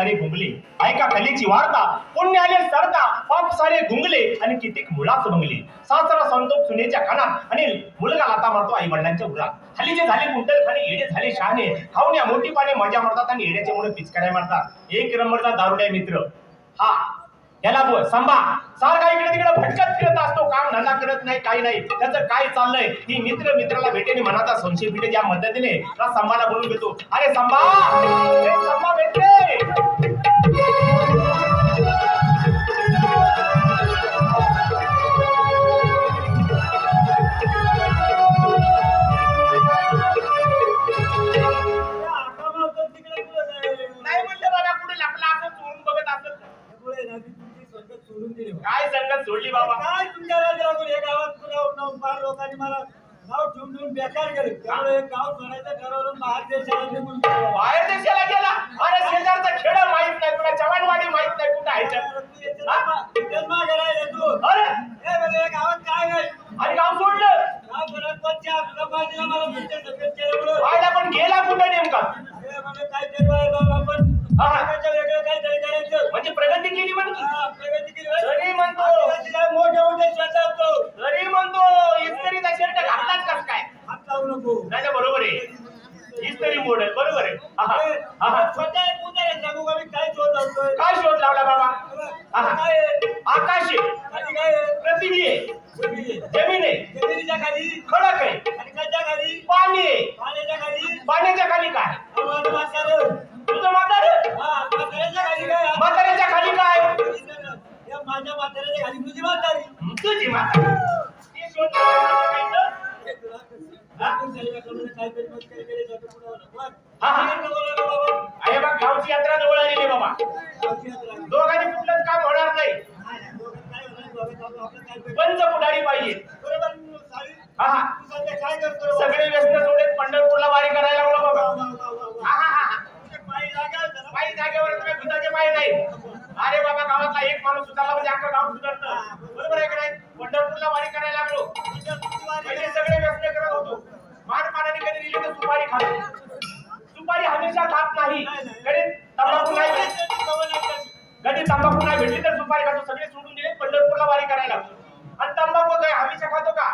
सारे गुंगले ऐका कलेची वार्ता. पुण्य आले सरता पाप सारे गुंगले आणि कितीक मुळाच बंगले. सासरा संतोष सुनेच्या कानात आणि मुलगा लाता मारतो आई वडिलांच्या उरात हल्लीचे झाले कुंटल खाणे येडे झाले शहाणे. खाऊन मोठी पाने मजा मारतात आणि येड्याच्या मुळे पिचकाऱ्या मारतात. एक नंबरचा दारुड्या मित्र. हा याला बोल सांभा सारखा इकडे तिकडे भटकत फिरत असतो. काम धंदा करत नाही काही नाही. त्याचं काय चाललंय? ही मित्र मित्राला भेटेने मनाचा संशय फिटे ज्या मदतीने सांभाला बोलून घेतो. अरे सांभा काय संगत सोडली बाबा? काय तुमच्या राज्यातून हे गावात पुन्हा फार लोकांनी मला नाव ठेवून ठेवून बेकार केले. त्यामुळे हे गाव सोडायचं ठरवलं बाहेर देशाला निघून गेलो. बाहेर देशाला गेला? अरे शेजारचा खेड माहीत नाही तुला जवानवाडी माहीत नाही कुठं आहे तर. तू याच्यात मा- इथेच मागे राहिले तू अरे! हे बघ, गावात काय नाही. आणि गाव सोडलं? गाव मला तुमच्या पण गेला कुठं नेमका? हे म्हणजे काहीतरी बाहेर जाऊन आपण हा. जगाच्या वेगळं काहीतरी करायचं. म्हणजे प्रगती केली म्हणजे हा, केली होय. तरी म्हणतो आदिवासी काय मोठे मोठे शब्द असतो तरी म्हणतो इस्त्रीचा शर्ट घातलाच कस काय हात लावू नको नाही ना, बरोबर इस्त्री मॉडेल बरोबर आहे. हे, काय शोध लावतोय? काय शोध लावला बाबा? आकाश. आहे? पृथ्वी आहे. जमीन आहे. जमीन आहे. जमिनीच्या खाली. खडक आहे. आणि काच्या खाली? पाणी आहे. पाण्याच्या खाली. पाण्याच्या खाली काय. तुझं म्हातार? हा, म्हाताऱ्याच्या खाली काय? माझ्या म्हाताऱ्याच्या खाली तुझी म्हातारी. तुझी म्हातारी. अरे बघ गावची यात्रा जवळ आलेली आहे बाबा दोघांनी कुठलंच काम होणार नाही. पंच पुढारी पाहिजे सगळे व्यस्त सोडत पंढरपूरला वारी करायला लागलो बाबा. हा हा हा पायी जागेवर तुम्ही भुताचे पाय नाही. अरे बाबा गावातला एक माणूस सुधारला म्हणजे अख्खं गाव सुधारतं. बरोबर आहे का नाही? पंढरपूरला वारी करायला सुपारी खातो सुपारी हमेशा खात नाही. कधी तंबाखू नाही भेट- कधी तंबाखू नाही भेटली तर सुपारी खातो. सगळे सोडून दिले पंढरपूरला वारी करायला. आणि तंबाखू काय? हमेशा खातो का?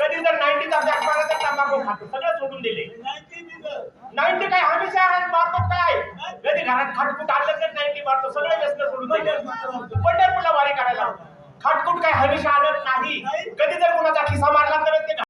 कधी जर नाईन्टीचा अभ्यास केला तर तंबाखू खातो. सगळं सोडून दिले. नाईन्टी काय? हमेशा मारतो काय? कधी घरात खाटकूट आणलं तर नाईन्टी मारतो. सगळे व्यस्त सोडून दिले. पंढरपूरला वारी करायला. खाटकूट काय? हमेशा आणत नाही. कधी जर कोणाचा खिसा मारला तर ते